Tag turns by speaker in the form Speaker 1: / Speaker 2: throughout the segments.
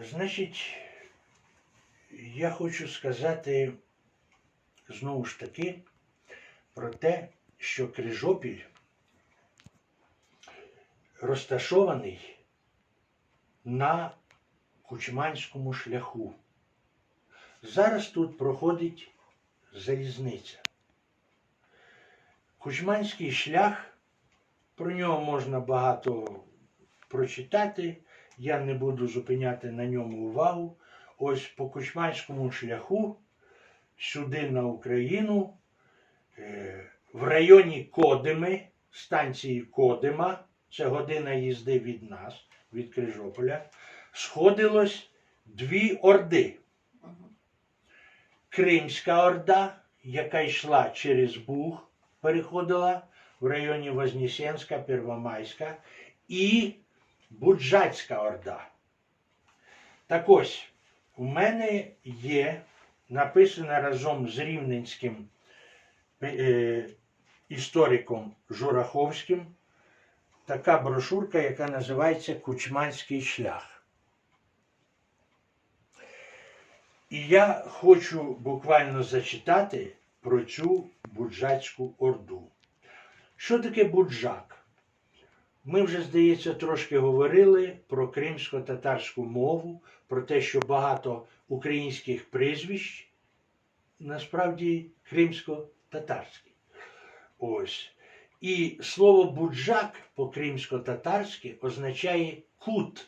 Speaker 1: Значить, я хочу сказати знову ж таки про те, що Крижопіль розташований на Кучманському шляху. Зараз тут проходить залізниця. Кучманський шлях, про нього можна багато прочитати. Я не буду зупиняти на ньому увагу. Ось по Кучманському шляху сюди на Україну, е, в районі Кодими, станції Кодима, це година їзди від нас, від Крижополя, сходилось дві орди. Кримська орда, яка йшла через Буг, переходила в районі Вознесенська, Первомайська, і Буджацька орда. Так ось, у мене є написана разом з рівненським е, істориком Жураховським така брошурка, яка називається Кучманський шлях. І я хочу буквально зачитати про цю Буджацьку орду. Що таке буджак? Ми вже, здається, трошки говорили про кримсько-татарську мову, про те, що багато українських прізвищ насправді кримсько-татарські. Ось. І слово буджак по-кримсько-татарськи означає кут.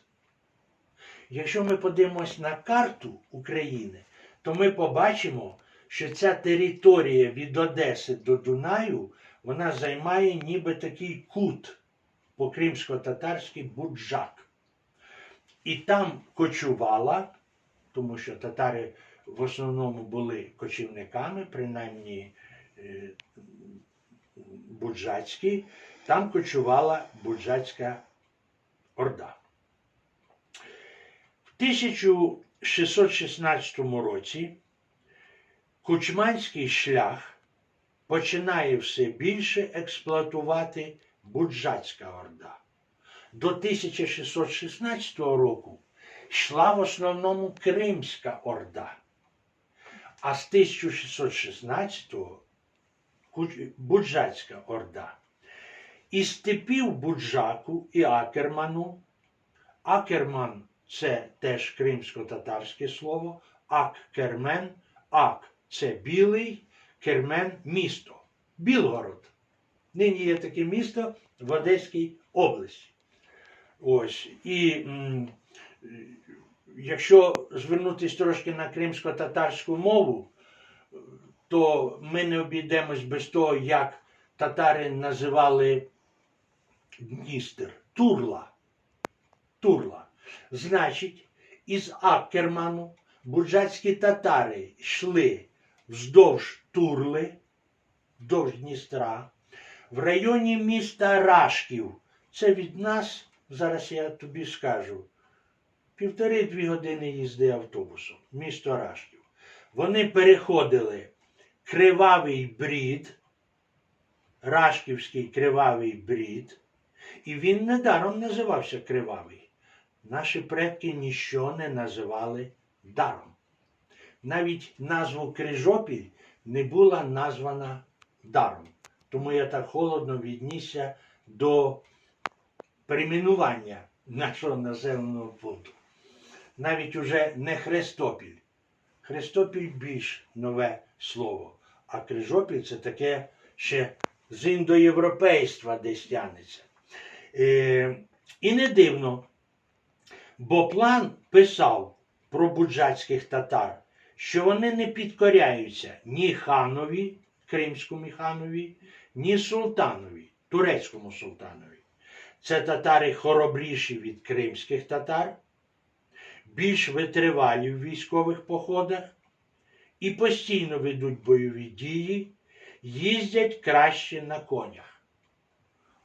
Speaker 1: Якщо ми подивимось на карту України, то ми побачимо, що ця територія від Одеси до Дунаю вона займає ніби такий кут по-кримсько-татарськи буджак. І там кочувала, тому що татари в основному були кочівниками, принаймні е, буджацькі, там кочувала буджацька орда. В 1616 році Кучманський шлях починає все більше експлуатувати Буджацька орда. До 1616 року йшла в основному Кримська орда, а з 1616-го Куч- Буджацька орда. Із степів Буджаку і Акерману. Акерман це теж кримсько-татарське слово, Ак-кермен, Ак це білий, кермен місто. Білгород. Нині є таке місто в Одеській області. Ось. І м, якщо звернутися трошки на кримсько-татарську мову, то ми не обійдемось без того, як татари називали Дністер. Турла. Турла. Значить, із Аккерману буджацькі татари йшли вздовж Турли, вздовж Дністра, в районі міста Рашків. Це від нас, зараз я тобі скажу, півтори-дві години їзди автобусом, місто Рашків. Вони переходили Кривавий брід, Рашківський кривавий брід, і він недаром називався Кривавий. Наші предки ніщо не називали даром. Навіть назву Крижопіль не була названа даром. Тому я так холодно віднісся до перейменування нашого населеного пункту. Навіть уже не Хрестопіль. Хрестопіль більш нове слово, а Крижопіль це таке ще з індоєвропейства десь тянеться. Е, і не дивно, бо план писав про буджацьких татар, що вони не підкоряються ні ханові, кримському ханові, ні султанові, турецькому султанові. Це татари хоробріші від кримських татар, більш витривалі в військових походах і постійно ведуть бойові дії, їздять краще на конях.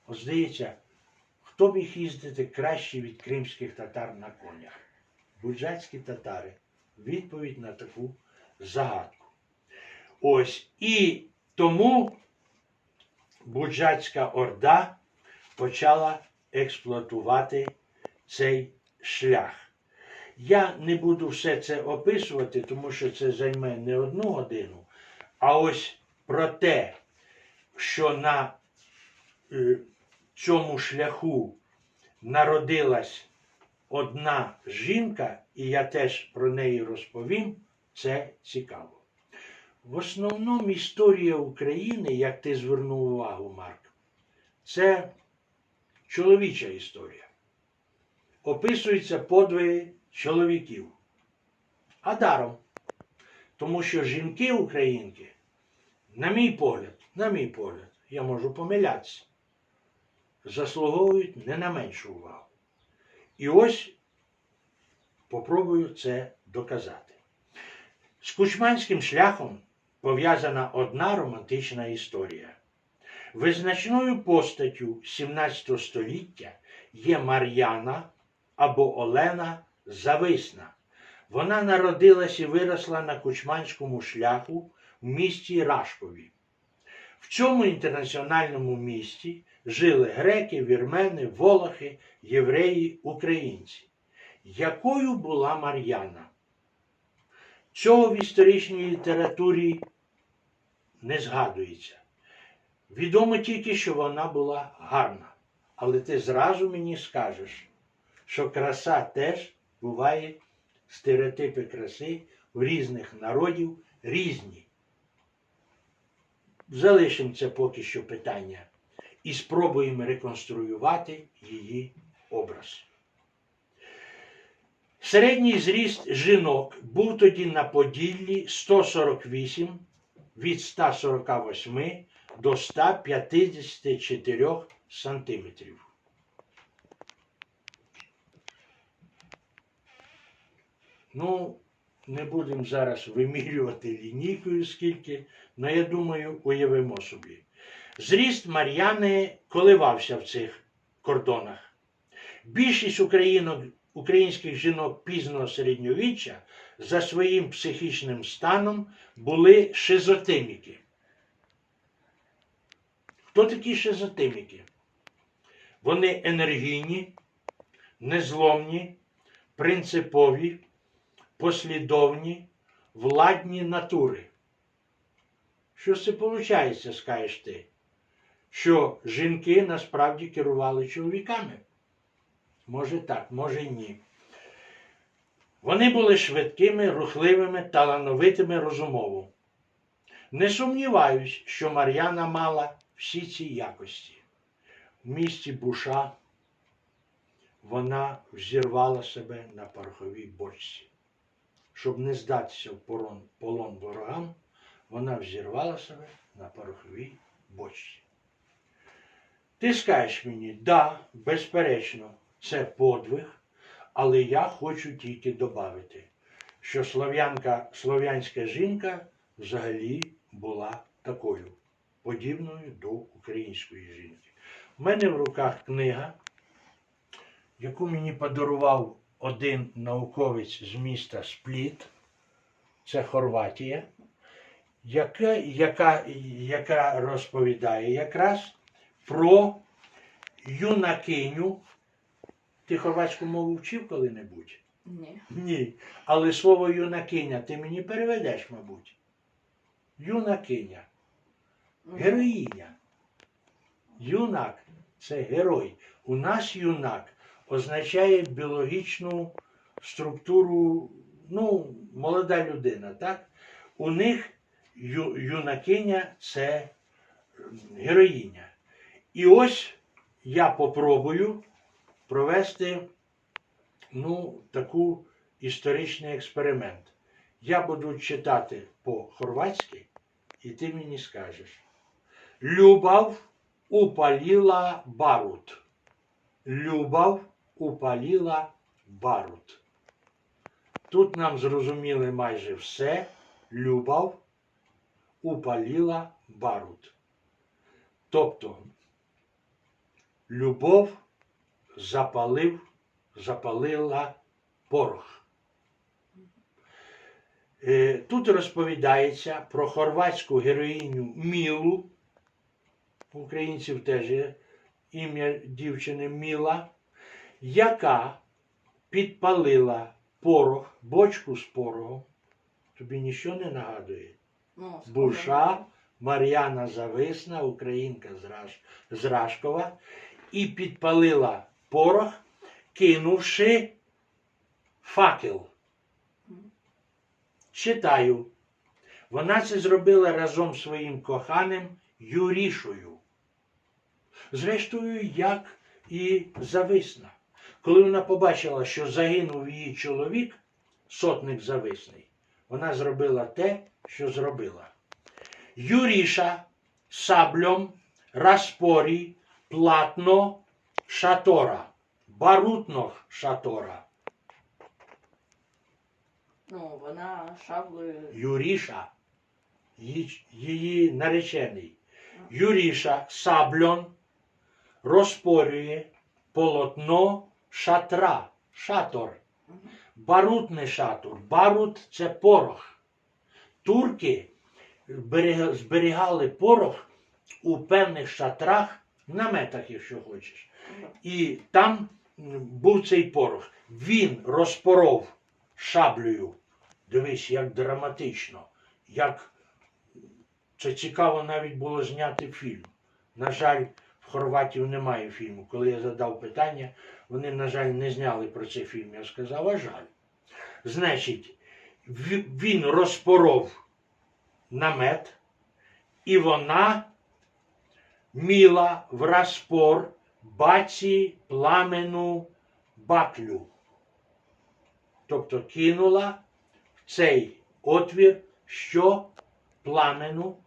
Speaker 1: От здається, хто міг їздити краще від кримських татар на конях? Буджацькі татари. Відповідь на таку загадку. Ось і тому Буджацька орда почала експлуатувати цей шлях. Я не буду все це описувати, тому що це займе не одну годину. А ось про те, що на е, цьому шляху народилась одна жінка, і я теж про неї розповім, це цікаво. В основному історія України, як ти звернув увагу, Марк, це чоловіча історія. Описуються подвиги чоловіків. А даром. Тому що жінки-українки, на мій погляд, на мій погляд, я можу помилятися, заслуговують не на меншу увагу. І ось попробую це доказати. З кучманським шляхом пов'язана одна романтична історія. Визначною постаттю 17 століття є Мар'яна або Олена Зависна. Вона народилась і виросла на кучманському шляху в місті Рашкові. В цьому інтернаціональному місті жили греки, вірмени, волохи, євреї, українці. Якою була Мар'яна? Цього в історичній літературі не згадується. Відомо тільки, що вона була гарна. Але ти зразу мені скажеш, що краса теж буває, стереотипи краси в різних народів різні. Залишимо це поки що питання і спробуємо реконструювати її образ. Середній зріст жінок був тоді на Поділлі 148 від 148 до 154 сантиметрів. Ну, не будемо зараз вимірювати лінійкою скільки, але я думаю, уявимо собі. Зріст Мар'яни коливався в цих кордонах. Більшість українок, українських жінок пізного середньовіччя за своїм психічним станом були шизотиміки. Хто такі шизотиміки? Вони енергійні, незломні, принципові, послідовні, владні натури. Що це виходить, скажеш ти? Що жінки насправді керували чоловіками? Може так, може ні. Вони були швидкими, рухливими, талановитими розумово. Не сумніваюсь, що Мар'яна мала всі ці якості. В місті Буша вона взірвала себе на пороховій бочці. Щоб не здатися в порон- полон ворогам, вона взірвала себе на пороховій бочці. Ти скажеш мені, да, безперечно, це подвиг, але я хочу тільки додати, що слов'янка, слов'янська жінка взагалі була такою, подібною до української жінки. У мене в руках книга, яку мені подарував один науковець з міста Спліт, це Хорватія, яка, яка, яка розповідає якраз про юнакиню. Ти хорватську мову вчив коли-небудь?
Speaker 2: Ні.
Speaker 1: Ні. Але слово юнакиня ти мені переведеш, мабуть. Юнакиня. Героїня. Юнак це герой. У нас юнак означає біологічну структуру, ну, молода людина, так? У них ю, юнакиня це героїня. І ось я попробую провести ну, таку історичний експеримент. Я буду читати по-хорватськи, і ти мені скажеш. Любов упалила барут. Любов упалила барут. Тут нам зрозуміли майже все. Любов упалила барут. Тобто, любов запалив, запалила порох. Е, Тут розповідається про хорватську героїню Мілу. Українців теж є ім'я дівчини Міла, яка підпалила порох, бочку з порохом. Тобі нічого не нагадує?
Speaker 3: Ну,
Speaker 1: Буша, Мар'яна Зависна, українка з Рашкова, і підпалила порох, кинувши факел. Читаю. Вона це зробила разом з своїм коханим Юрішою. Зрештою, як і Зависна. Коли вона побачила, що загинув її чоловік, сотник Зависний, вона зробила те, що зробила. Юріша саблем распорі платно шатора, барутно шатора.
Speaker 3: Ну, вона шаблею.
Speaker 1: Юріша, її, її наречений. Юріша саблем розпорює полотно шатра, шатор. Барутний шатур. Барут це порох. Турки зберігали порох у певних шатрах, наметах, якщо хочеш. І там був цей порох. Він розпоров шаблею. Дивись, як драматично, як це цікаво навіть було зняти фільм. На жаль, в Хорватів немає фільму. Коли я задав питання, вони, на жаль, не зняли про цей фільм. Я сказав, а жаль. Значить, він розпоров намет, і вона міла в розпор баці пламену баклю. Тобто кинула в цей отвір, що пламену,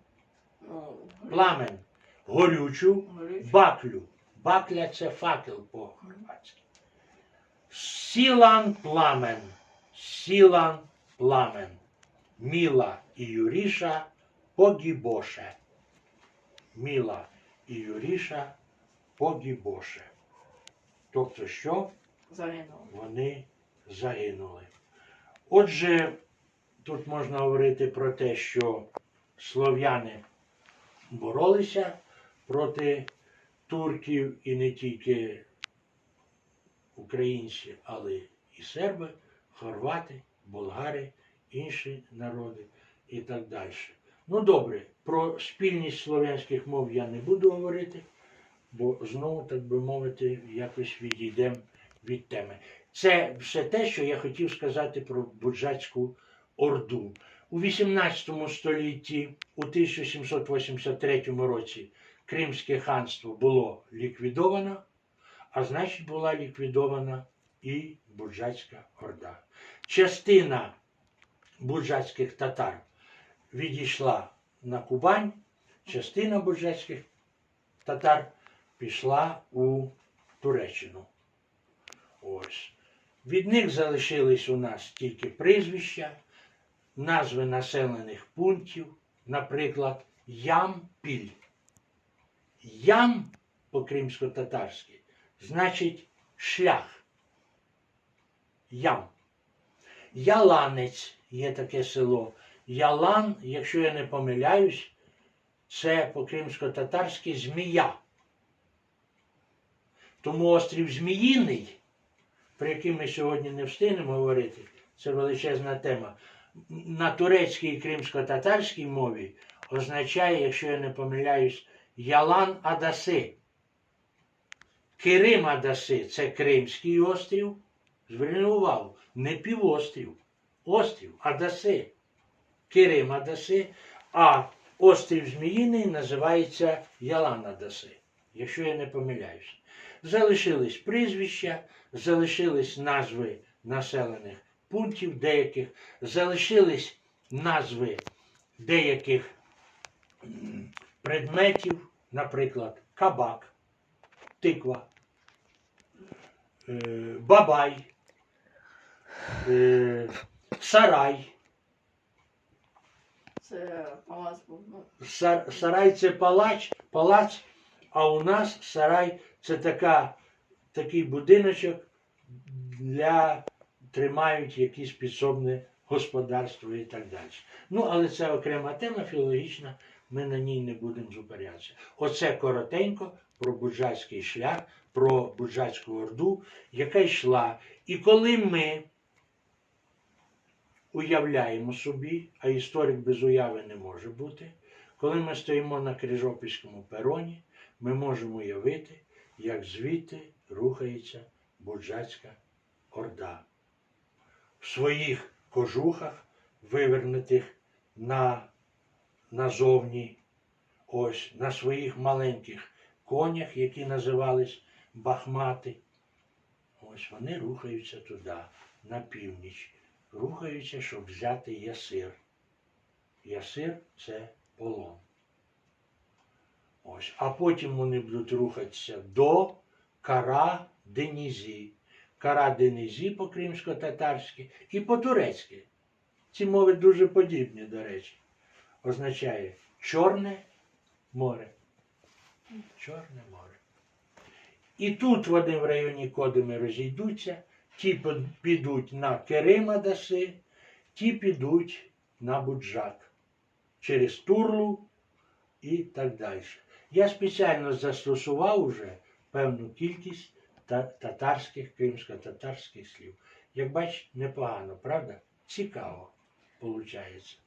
Speaker 3: Ну,
Speaker 1: пламен, горючу баклю. Бакля це факел по-хорватськи. Сілан пламен, сілан пламен. Міла і Юріша погібоше. Міла і Юріша погібоше. Тобто що?
Speaker 3: Загинув.
Speaker 1: вони загинули. Отже, тут можна говорити про те, що слов'яни боролися проти турків і не тільки українці, але і серби, хорвати, болгари, інші народи і так далі. Ну добре, про спільність слов'янських мов я не буду говорити, бо знову, так би мовити, якось відійдемо від теми. Це все те, що я хотів сказати про Буджацьку Орду. У 18 столітті, у 1783 році, Кримське ханство було ліквідовано, а значить була ліквідована і Буджацька Орда. Частина буджацьких татар відійшла на Кубань, частина буджацьких татар пішла у Туреччину. Ось. Від них залишились у нас тільки прізвища, назви населених пунктів, наприклад, Ямпіль. Ям по-кримсько-татарськи значить шлях. Ям. Яланець є таке село. Ялан, якщо я не помиляюсь, це по-кримсько-татарськи змія. Тому острів Зміїний, про який ми сьогодні не встигнемо говорити, це величезна тема. На турецькій і кримсько-татарській мові означає, якщо я не помиляюсь, Ялан Адаси. Кирим Адаси це Кримський острів. Зверни увагу, не півострів, острів Адаси. Кирим Адаси, а острів Зміїний називається Ялан Адаси, якщо я не помиляюсь. Залишились прізвища, залишились назви населених пунктів деяких, залишились назви деяких предметів, наприклад, кабак, тиква, е, бабай, е, сарай.
Speaker 3: Це палац був. Ну,
Speaker 1: Сар- Сарай це палач, палац, а у нас сарай це така, такий будиночок для тримають якісь підсобне господарство і так далі. Ну, але це окрема тема філологічна, ми на ній не будемо зупинятися. Оце коротенько про буджацький шлях, про буджацьку орду, яка йшла. І коли ми уявляємо собі, а історик без уяви не може бути, коли ми стоїмо на Крижопільському пероні, ми можемо уявити, як звідти рухається Буджацька орда. В своїх кожухах, вивернутих на, назовні, ось на своїх маленьких конях, які називались бахмати. Ось вони рухаються туди, на північ, рухаються, щоб взяти ясир. Ясир це полон. Ось. А потім вони будуть рухатися до Кара Денізі. Кара Денізі по-кримсько-татарськи і по-турецьки. Ці мови дуже подібні, до речі. Означає Чорне море. Чорне море. І тут вони в районі Кодими розійдуться, ті підуть на Керима Даси, ті підуть на Буджак через Турлу і так далі. Я спеціально застосував уже певну кількість татарських, кримсько-татарських слів. Як бачите, непогано, правда? Цікаво виходить.